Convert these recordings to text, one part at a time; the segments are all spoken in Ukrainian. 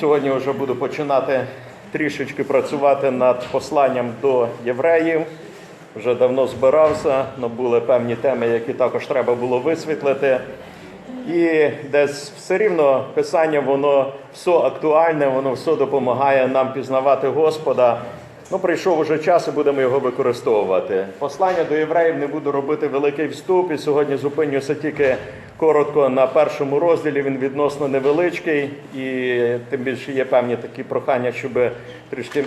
Сьогодні вже буду починати трішечки працювати над посланням до євреїв. Вже давно збирався, але були певні теми, які також треба було висвітлити. І десь все рівно писання, воно все актуальне, воно все допомагає нам пізнавати Господа. Ну, прийшов уже час і будемо його використовувати. Послання до євреїв не буду робити великий вступ, і сьогодні зупинюся тільки коротко на першому розділі. Він відносно невеличкий, і тим більше є певні такі прохання, щоб трішки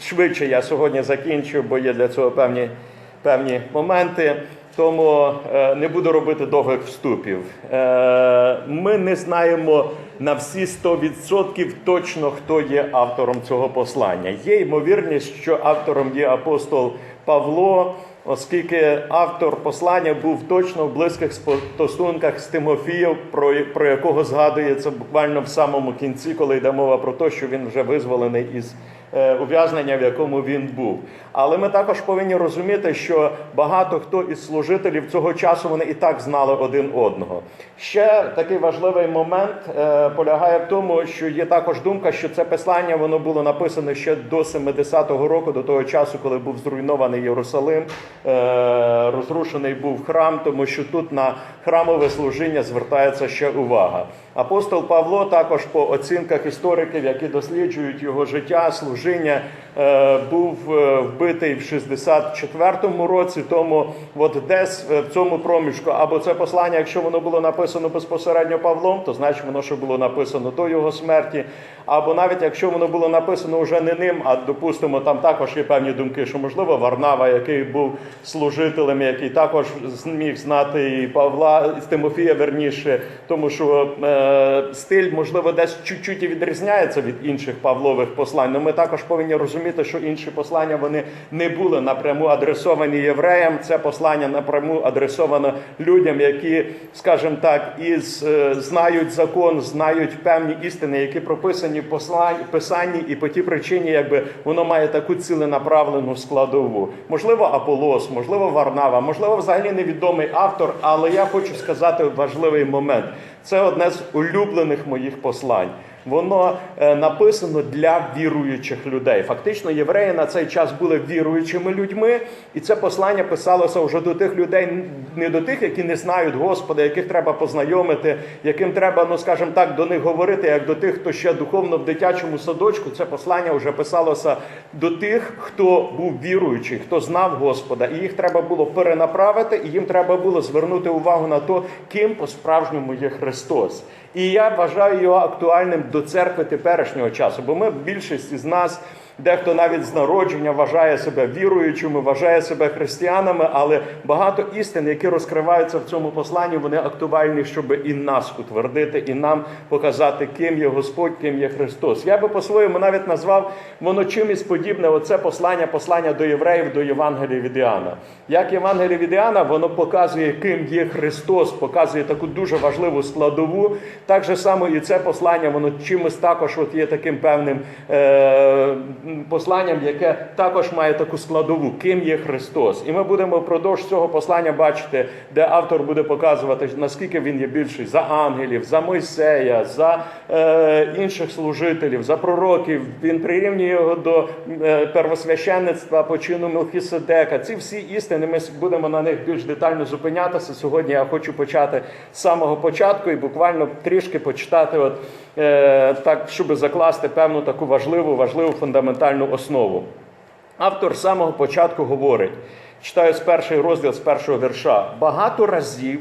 швидше я сьогодні закінчу, бо є для цього певні, певні моменти. Тому е, не буду робити довгих вступів. Е, ми не знаємо на всі 100% точно, хто є автором цього послання. Є ймовірність, що автором є апостол Павло, оскільки автор послання був точно в близьких стосунках з Тимофієм, про, про якого згадується буквально в самому кінці, коли йде мова про те, що він вже визволений із ув'язнення, в якому він був. Але ми також повинні розуміти, що багато хто із служителів цього часу вони і так знали один одного. Ще такий важливий момент е, полягає в тому, що є також думка, що це послання воно було написане ще до 70-го року, до того часу, коли був зруйнований Єрусалим, е, розрушений був храм, тому що тут на храмове служіння звертається ще увага. Апостол Павло також по оцінках істориків, які досліджують його життя, служіння, був е, вбитий в 64-му році. Тому от десь е, в цьому проміжку, або це послання, якщо воно було написано безпосередньо Павлом, то значить воно ще було написано до його смерті. Або навіть якщо воно було написано вже не ним, а допустимо, там також є певні думки, що можливо Варнава, який був служителем, який також зміг знати і Павла і Тимофія верніше, тому що е, стиль, можливо, десь чуть-чуть і відрізняється від інших Павлових послань. Але ми також повинні розуміти, що інші послання вони не були напряму адресовані євреям. Це послання напряму адресовано людям, які, скажімо так, із е, знають закон, знають певні істини, які прописані в писанні, і по тій причині, якби воно має таку ціленаправлену складову. Можливо, Аполос, можливо, Варнава, можливо, взагалі невідомий автор, але я хочу сказати важливий момент. Це одне з улюблених моїх послань. Воно е, написано для віруючих людей. Фактично, євреї на цей час були віруючими людьми, і це послання писалося вже до тих людей, не до тих, які не знають Господа, яких треба познайомити, яким треба, ну скажімо так, до них говорити, як до тих, хто ще духовно в дитячому садочку. Це послання вже писалося до тих, хто був віруючий, хто знав Господа, і їх треба було перенаправити, і їм треба було звернути увагу на те, ким по-справжньому є Христос. І я вважаю його актуальним до церкви теперішнього часу, бо ми більшість із нас. Дехто навіть з народження вважає себе віруючими, вважає себе християнами, але багато істин, які розкриваються в цьому посланні, вони актуальні, щоб і нас утвердити, і нам показати, ким є Господь, ким є Христос. Я би по-своєму навіть назвав воно чимось подібне. Оце послання, послання до євреїв, до Євангелія від Іоанна. Як Євангелія від Іоанна, воно показує, ким є Христос, показує таку дуже важливу складову. Так же само і це послання, воно чимось також от є таким певним. Е- посланням, яке також має таку складову, ким є Христос. І ми будемо впродовж цього послання бачити, де автор буде показувати, наскільки він є більший за ангелів, за Мойсея, за е, інших служителів, за пророків. Він прирівнює його до е, первосвященництва по чину Мелхіседека. Ці всі істини ми будемо на них більш детально зупинятися. Сьогодні я хочу почати з самого початку і буквально трішки почитати, от, так, щоб закласти певну таку важливу, важливу фундаментальну основу. Автор з самого початку говорить, читаю з перший розділ з першого вірша. Багато разів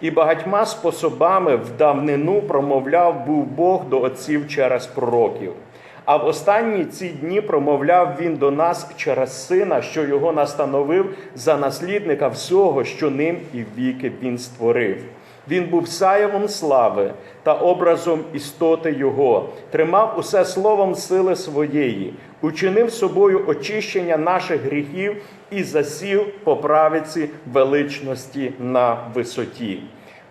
і багатьма способами в давнину промовляв був Бог до отців через пророків. А в останні ці дні промовляв він до нас через сина, що його настановив за наслідника всього, що ним і віки він створив. Він був сяєвом слави та образом істоти Його, тримав усе словом сили своєї, учинив собою очищення наших гріхів і засів по правиці величності на висоті.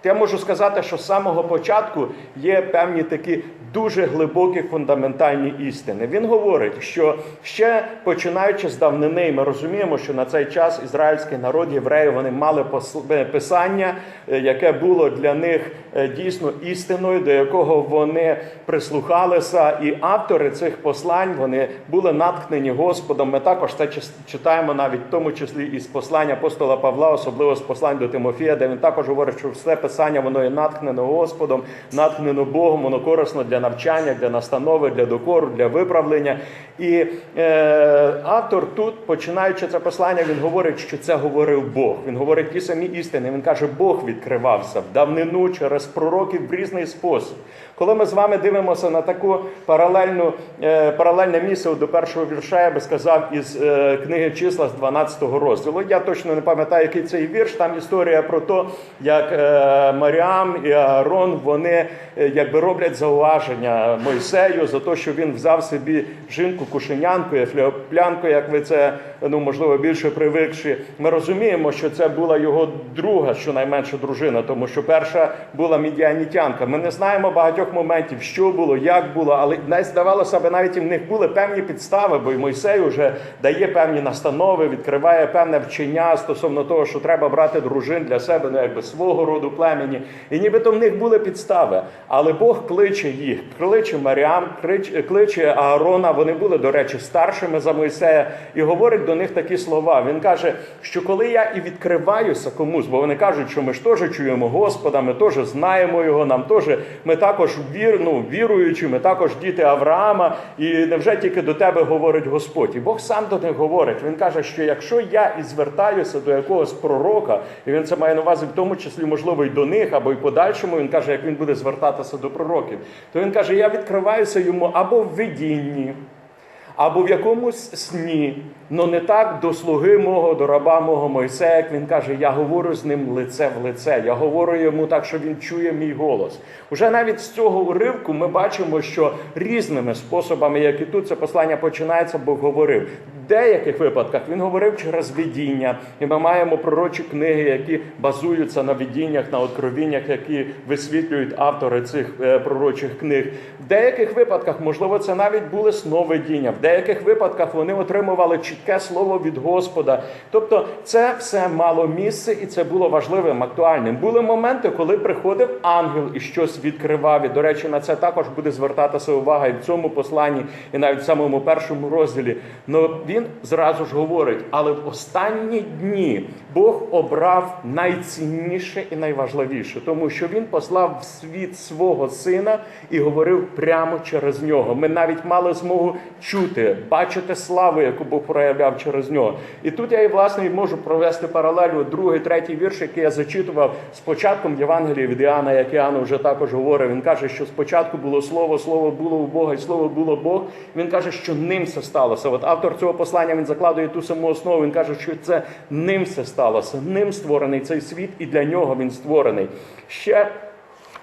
Я можу сказати, що з самого початку є певні такі дуже глибокі фундаментальні істини. Він говорить, що ще починаючи з давнини, ми розуміємо, що на цей час ізраїльський народ, євреї, вони мали е, писання, е, яке було для них е, дійсно істиною, до якого вони прислухалися. І автори цих послань вони були наткнені Господом. Ми також це читаємо навіть в тому числі із послання апостола Павла, особливо з послань до Тимофія, де він також говорить, що все писання воно є наткнено Господом, наткнено Богом, воно корисно для навчання, для настанови, для докору, для виправлення. І е, автор тут, починаючи це послання, він говорить, що це говорив Бог. Він говорить ті самі істини. Він каже, Бог відкривався в давнину через пророків в різний спосіб. Коли ми з вами дивимося на таку паралельну, е, паралельне місце до першого вірша, я би сказав, із е, книги числа з 12 розділу. Я точно не пам'ятаю, який цей вірш. Там історія про те, як е, Маріам і Аарон вони якби роблять зауваження Мойсею за те, що він взяв собі жінку кушенянку, ефліоплянку, як ви це ну можливо більше привикши. Ми розуміємо, що це була його друга, щонайменше дружина, тому що перша була мідіанітянка. Ми не знаємо багатьох моментів, що було, як було, але навіть здавалося б, навіть і в них були певні підстави, бо Мойсей вже дає певні настанови, відкриває певне вчення стосовно того, що треба брати дружин для себе, ну якби свого роду племені. І нібито в них були підстави. Але Бог кличе їх, кличе Маріам, кличе Аарона. Вони були, до речі, старшими за Мойсея, і говорить до них такі слова. Він каже, що коли я і відкриваюся комусь, бо вони кажуть, що ми ж теж чуємо Господа, ми теж знаємо його, нам теж ми також вір, ну, віруючими, також діти Авраама, і невже тільки до тебе говорить Господь? І Бог сам до них говорить. Він каже, що якщо я і звертаюся до якогось пророка, і він це має на увазі, в тому числі, можливо, і до них, або й подальшому, він каже, як він буде звертатися до пророків, то він каже: я відкриваюся йому або в видінні або в якомусь сні, но не так до слуги мого, до раба мого Мойсея, як він каже, я говорю з ним лице в лице. Я говорю йому так, що він чує мій голос. Уже навіть з цього уривку ми бачимо, що різними способами, як і тут це послання починається, Бог говорив. Деяких випадках він говорив через видіння, і ми маємо пророчі книги, які базуються на видіннях, на откровіннях, які висвітлюють автори цих е, пророчих книг. В деяких випадках, можливо, це навіть були сновидіння. В деяких випадках вони отримували чітке слово від Господа. Тобто, це все мало місце, і це було важливим, актуальним. Були моменти, коли приходив ангел і щось відкривав. І, до речі, на це також буде звертатися увага і в цьому посланні, і навіть в самому першому розділі. Но він зразу ж говорить: але в останні дні Бог обрав найцінніше і найважливіше, тому що він послав в світ свого сина і говорив прямо через нього. Ми навіть мали змогу чути, бачити славу, яку Бог проявляв через нього. І тут я і власне можу провести паралель, от другий, третій вірш, який я зачитував з початком Євангелія від Іоанна, як Іоанн вже також говорив. Він каже, що спочатку було слово, слово було у Бога, і слово було Бог. Він каже, що ним все сталося. От автор цього послання він закладує ту саму основу. Він каже, що це ним все сталося. Ним створений цей світ, і для нього він створений. Ще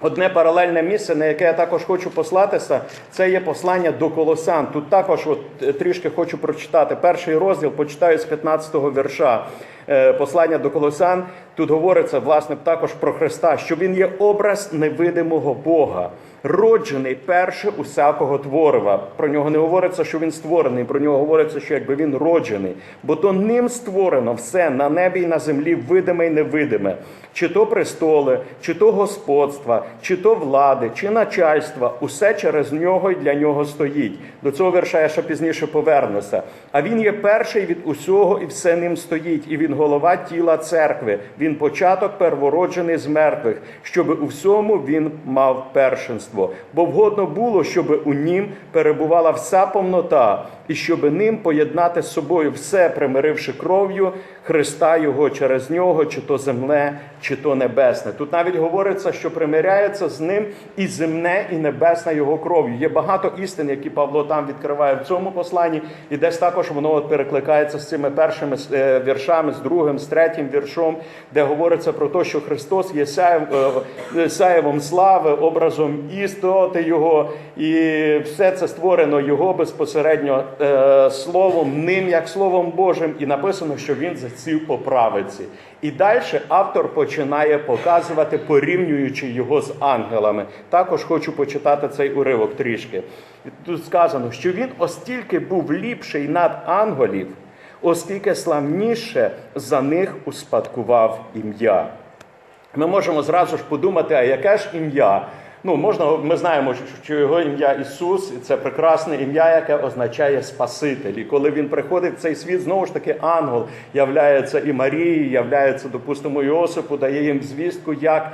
Одне паралельне місце, на яке я також хочу послатися, це є послання до Колосан. Тут також от, е, трішки хочу прочитати. Перший розділ почитаю з 15-го вірша. Е, Послання до Колосан. Тут говориться власне також про Христа, що Він є образ невидимого Бога, роджений перше усякого творива. Про нього не говориться, що він створений, про нього говориться, що якби він роджений. Бо то ним створено все на небі і на землі, видиме і невидиме, чи то престоли, чи то господства, чи то влади, чи начальства, усе через нього і для нього стоїть. До цього вірша я ще пізніше повернуся. А він є перший від усього, і все ним стоїть, і він голова тіла церкви. Він початок первороджений з мертвих, щоб у всьому він мав першинство. Бо вгодно було, щоб у нім перебувала вся повнота, і щоб ним поєднати з собою все, примиривши кров'ю Христа Його через нього, чи то земне, чи то небесне. Тут навіть говориться, що примиряється з ним і земне, і небесне його кров'ю. Є багато істин, які Павло там відкриває в цьому посланні, і десь також воно перекликається з цими першими е, віршами, з другим, з третім віршом, де говориться про те, що Христос є сяєв, е, слави, образом істоти Його, і все це створено Його безпосередньо е, Словом, ним як Словом Божим, і написано, що він засів по правиці. І далі автор починає показувати, порівнюючи його з ангелами. Також хочу почитати цей уривок трішки. Тут сказано, що він остільки був ліпший над ангелів, оскільки славніше за них успадкував ім'я. Ми можемо зразу ж подумати, а яке ж ім'я? Ну, можна, ми знаємо, що його ім'я Ісус, і це прекрасне ім'я, яке означає Спаситель. І коли він приходить в цей світ, знову ж таки, ангел являється і Марії, являється, допустимо, Йосипу, дає їм звістку, як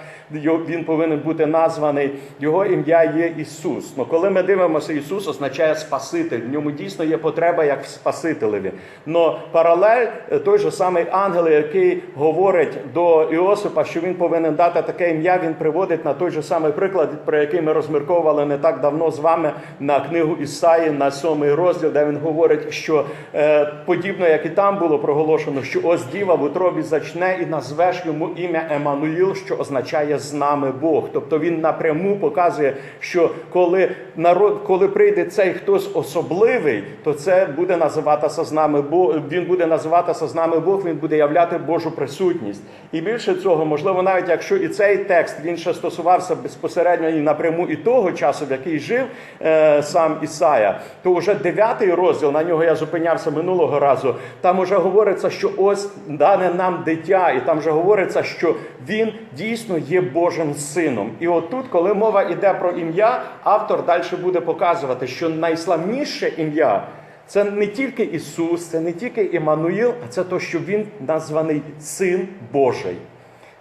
він повинен бути названий. Його ім'я є Ісус. Ну, коли ми дивимося, Ісус означає Спаситель. В ньому дійсно є потреба як в Спасителеві. Но паралель той же самий ангел, який говорить до Іосипа, що він повинен дати таке ім'я, він приводить на той же самий приклад, про який ми розмірковували не так давно з вами на книгу Ісаї, на сьомий розділ, де він говорить, що е, подібно, як і там було проголошено, що ось діва в утробі зачне і назвеш йому ім'я Еммануїл, що означає з нами Бог. Тобто він напряму показує, що коли народ, коли прийде цей хтось особливий, то це буде називатися з нами Бог. Він буде називатися з нами Бог, він буде являти Божу присутність. І більше цього, можливо, навіть якщо і цей текст він ще стосувався безпосередньо напряму і того часу, в який жив е, сам Ісая, то вже дев'ятий розділ, на нього я зупинявся минулого разу. Там вже говориться, що ось дане нам дитя, і там вже говориться, що він дійсно є Божим сином. І отут, коли мова йде про ім'я, автор далі буде показувати, що найславніше ім'я. Це не тільки Ісус, це не тільки Іммануїл, а це то, що Він названий Син Божий.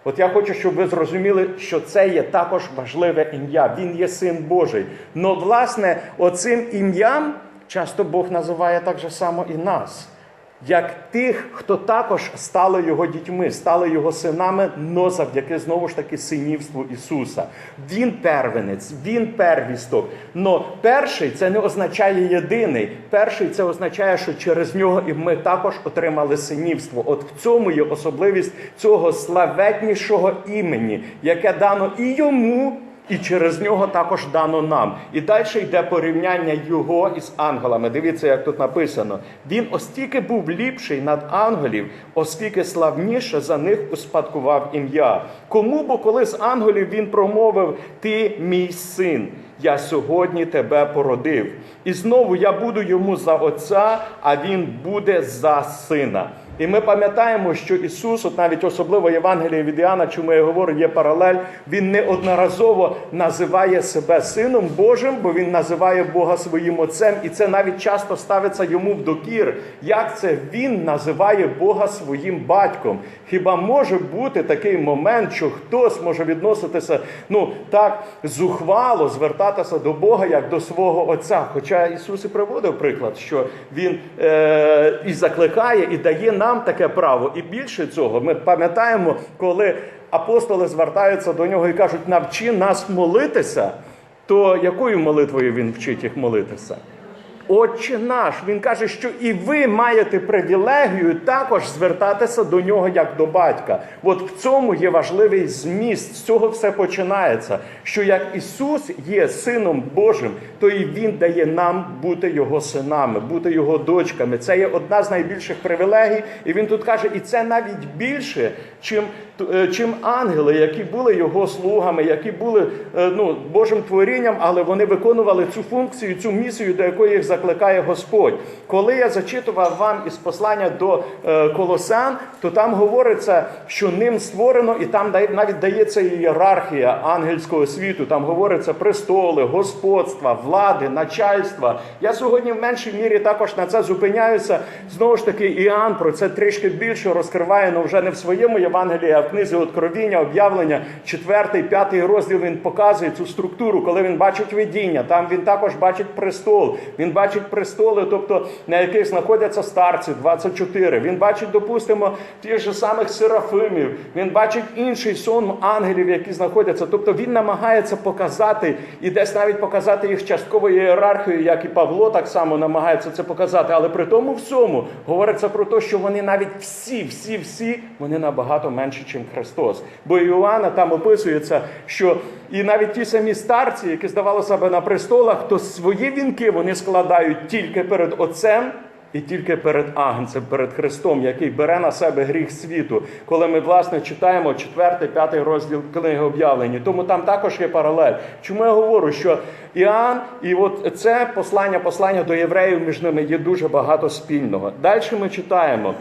От я хочу, щоб ви зрозуміли, що це є також важливе ім'я. Він є син Божий. Но, власне, оцим ім'ям часто Бог називає так же само і нас. Як тих, хто також стали його дітьми, стали його синами, но завдяки знову ж таки синівству Ісуса. Він первенець, він первісток. Но перший це не означає єдиний. Перший це означає, що через нього і ми також отримали синівство. От в цьому є особливість цього славетнішого імені, яке дано і йому. І через нього також дано нам. І далі йде порівняння його із ангелами. Дивіться, як тут написано. Він остільки був ліпший над ангелів, оскільки славніше за них успадкував ім'я. Кому бо коли з ангелів він промовив: Ти мій син, я сьогодні тебе породив. І знову я буду йому за отця, а він буде за сина. І ми пам'ятаємо, що Ісус, от навіть особливо Євангеліє від Іоанна, чому я говорю, є паралель, Він неодноразово називає себе Сином Божим, бо Він називає Бога своїм Отцем, і це навіть часто ставиться йому в докір. Як це Він називає Бога своїм батьком? Хіба може бути такий момент, що хтось може відноситися ну так зухвало, звертатися до Бога як до свого Отця? Хоча Ісус і приводив приклад, що Він е- і закликає, і дає нам нам таке право. І більше цього, ми пам'ятаємо, коли апостоли звертаються до нього і кажуть, навчи нас молитися, то якою молитвою він вчить їх молитися? Отче наш, він каже, що і ви маєте привілегію також звертатися до нього як до батька. От в цьому є важливий зміст. З цього все починається. Що як Ісус є Сином Божим, то і Він дає нам бути Його синами, бути Його дочками. Це є одна з найбільших привілегій. І він тут каже, і це навіть більше, чим, чим ангели, які були його слугами, які були ну, Божим творінням, але вони виконували цю функцію, цю місію, до якої їх закликає Господь. Коли я зачитував вам із послання до е, Колосян, то там говориться, що ним створено, і там навіть дається ієрархія ангельського світу. Там говориться престоли, господства, влади, начальства. Я сьогодні в меншій мірі також на це зупиняюся. Знову ж таки, Іоанн про це трішки більше розкриває, але вже не в своєму Євангелії, а в книзі Откровіння, об'явлення, четвертий, п'ятий розділ він показує цю структуру, коли він бачить видіння. Там він також бачить престол. Він бачить бачить престоли, тобто на яких знаходяться старці, 24. Він бачить, допустимо, тих же самих серафимів. Він бачить інший сон ангелів, які знаходяться. Тобто він намагається показати і десь навіть показати їх частково ієрархію, як і Павло так само намагається це показати. Але при тому всьому говориться про те, що вони навіть всі, всі, всі, вони набагато менші, ніж Христос. Бо Іоанна там описується, що і навіть ті самі старці, які здавали себе на престолах, то свої вінки вони складають тільки перед Отцем. І тільки перед Агнцем, перед Христом, який бере на себе гріх світу, коли ми власне читаємо 4-5 розділ книги об'явлені. Тому там також є паралель. Чому я говорю, що Іоанн і от це послання, послання до євреїв між ними є дуже багато спільного. Далі ми читаємо.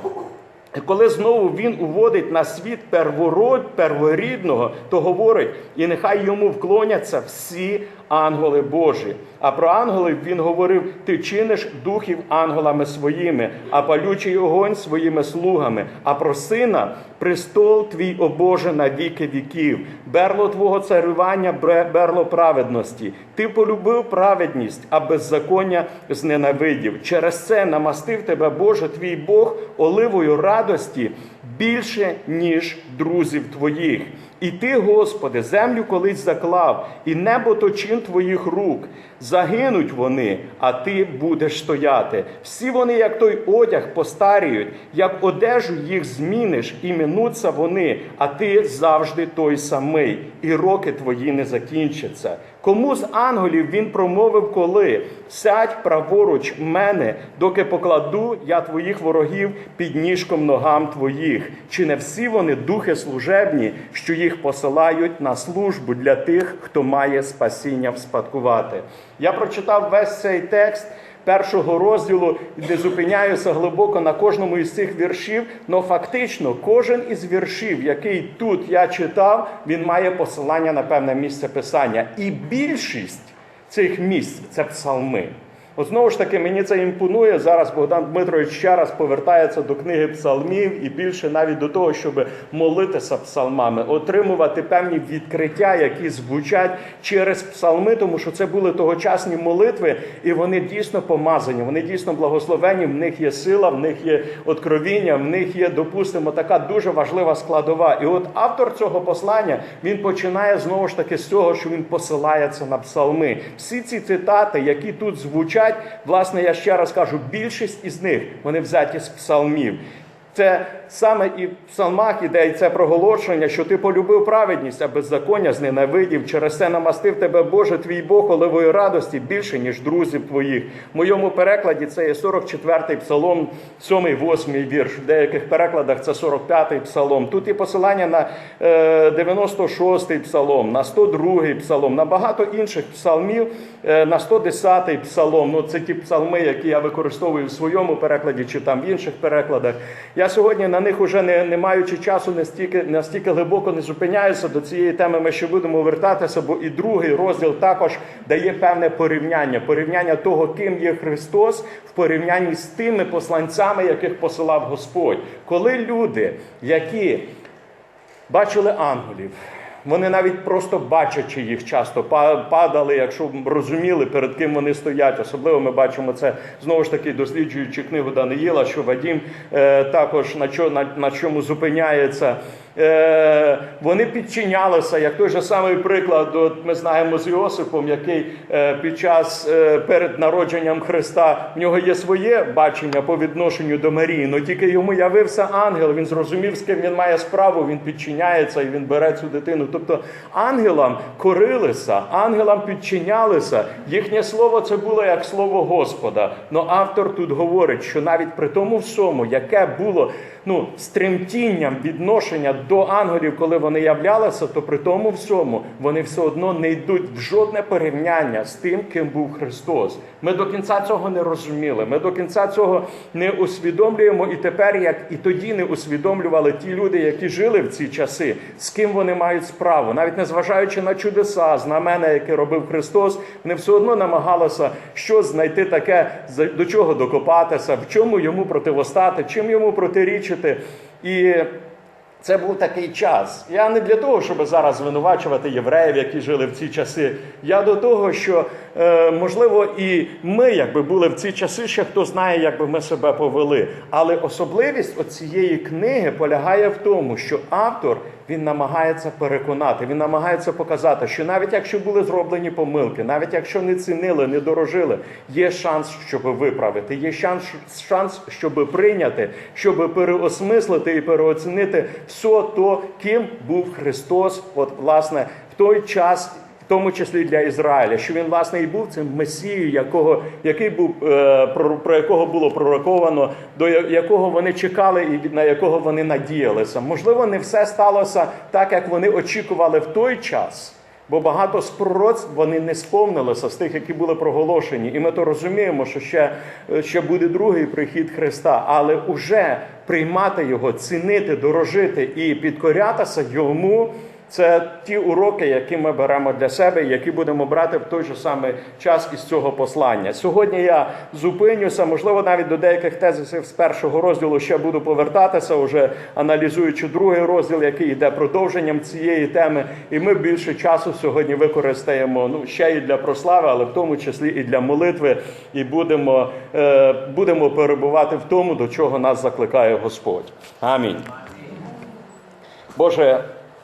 Коли знову він уводить на світ первород, перворідного, то говорить, і нехай йому вклоняться всі ангели Божі. А про ангелів він говорив: ти чиниш духів ангелами своїми, а палючий огонь своїми слугами. А про сина престол твій о Боже на віки віків, берло твого царювання, берло праведності. Ти полюбив праведність, а беззаконня зненавидів. Через це намастив тебе Боже твій Бог оливою радості більше, ніж друзів твоїх. І ти, Господи, землю колись заклав, і небо то чин твоїх рук. Загинуть вони, а ти будеш стояти. Всі вони, як той одяг, постаріють, як одежу їх зміниш, і минуться вони, а ти завжди той самий, і роки твої не закінчаться. Кому з ангелів він промовив, коли сядь праворуч мене, доки покладу я твоїх ворогів під ніжком ногам твоїх. Чи не всі вони духи служебні, що їх посилають на службу для тих, хто має спасіння вспадкувати? Я прочитав весь цей текст першого розділу де зупиняюся глибоко на кожному із цих віршів. але фактично кожен із віршів, який тут я читав, він має посилання на певне місце писання. І більшість цих місць це псалми. От знову ж таки, мені це імпонує. Зараз Богдан Дмитрович ще раз повертається до книги псалмів і більше навіть до того, щоб молитися псалмами, отримувати певні відкриття, які звучать через псалми, тому що це були тогочасні молитви, і вони дійсно помазані, вони дійсно благословені. В них є сила, в них є откровіння, в них є, допустимо, така дуже важлива складова. І от автор цього послання він починає знову ж таки з цього, що він посилається на псалми. Всі ці цитати, які тут звучать, власне, я ще раз кажу, більшість із них вони взяті з псалмів. Це саме і в псалмах іде і це проголошення, що ти полюбив праведність, а беззаконня зненавидів. Через це намастив тебе Боже, твій Бог оливою радості більше, ніж друзів твоїх. В моєму перекладі це є 44-й псалом, 7-й, 8-й вірш. В деяких перекладах це 45-й псалом. Тут є посилання на е, 96-й псалом, на 102-й псалом, на багато інших псалмів, е, на 110-й псалом. Ну, це ті псалми, які я використовую в своєму перекладі чи там в інших перекладах. Я сьогодні на них уже не, не маючи часу, настільки, настільки глибоко не зупиняюся до цієї теми. Ми ще будемо вертатися, бо і другий розділ також дає певне порівняння, порівняння того, ким є Христос, в порівнянні з тими посланцями, яких посилав Господь. Коли люди, які бачили ангелів. Вони навіть просто бачачи їх часто па- падали, якщо розуміли, перед ким вони стоять. Особливо ми бачимо це знову ж таки, досліджуючи книгу Даниїла, що Вадім е, також на, чо, на, на чому зупиняється. Е, вони підчинялися, як той же самий приклад, от ми знаємо з Іосипом, який е, під час е, перед народженням Христа в нього є своє бачення по відношенню до Марії, але тільки йому явився ангел. Він зрозумів, з ким він має справу, він підчиняється і він бере цю дитину. Тобто ангелам корилися, ангелам підчинялися. Їхнє слово це було як слово Господа. Но автор тут говорить, що навіть при тому всьому, яке було ну, з тремтінням відношення до ангелів, коли вони являлися, то при тому всьому вони все одно не йдуть в жодне порівняння з тим, ким був Христос. Ми до кінця цього не розуміли. Ми до кінця цього не усвідомлюємо і тепер, як і тоді не усвідомлювали ті люди, які жили в ці часи, з ким вони мають справу, навіть незважаючи на чудеса, знамена, які робив Христос, вони все одно намагалися щось знайти таке, до чого докопатися, в чому йому противостати, чим йому протирічити. І Це був такий час. Я не для того, щоб зараз звинувачувати євреїв, які жили в ці часи. Я до того, що е, можливо і ми, якби були в ці часи, ще хто знає, як би ми себе повели. Але особливість цієї книги полягає в тому, що автор він намагається переконати, він намагається показати, що навіть якщо були зроблені помилки, навіть якщо не цінили, не дорожили, є шанс, щоб виправити, є шанс, шанс, щоб прийняти, щоб переосмислити і переоцінити все то, ким був Христос, от власне в той час. В тому числі для Ізраїля, що він власне і був цим месією, якого який був е, про, якого було пророковано, до якого вони чекали і на якого вони надіялися. Можливо, не все сталося так, як вони очікували в той час. Бо багато з пророцтв вони не сповнилися з тих, які були проголошені. І ми то розуміємо, що ще, е, ще буде другий прихід Христа, але уже приймати його, цінити, дорожити і підкорятися йому. Це ті уроки, які ми беремо для себе, які будемо брати в той же самий час із цього послання. Сьогодні я зупинюся, можливо, навіть до деяких тезисів з першого розділу ще буду повертатися, уже аналізуючи другий розділ, який йде продовженням цієї теми. І ми більше часу сьогодні використаємо ну ще і для прослави, але в тому числі і для молитви, і будемо, е, будемо перебувати в тому, до чого нас закликає Господь. Амінь. Боже,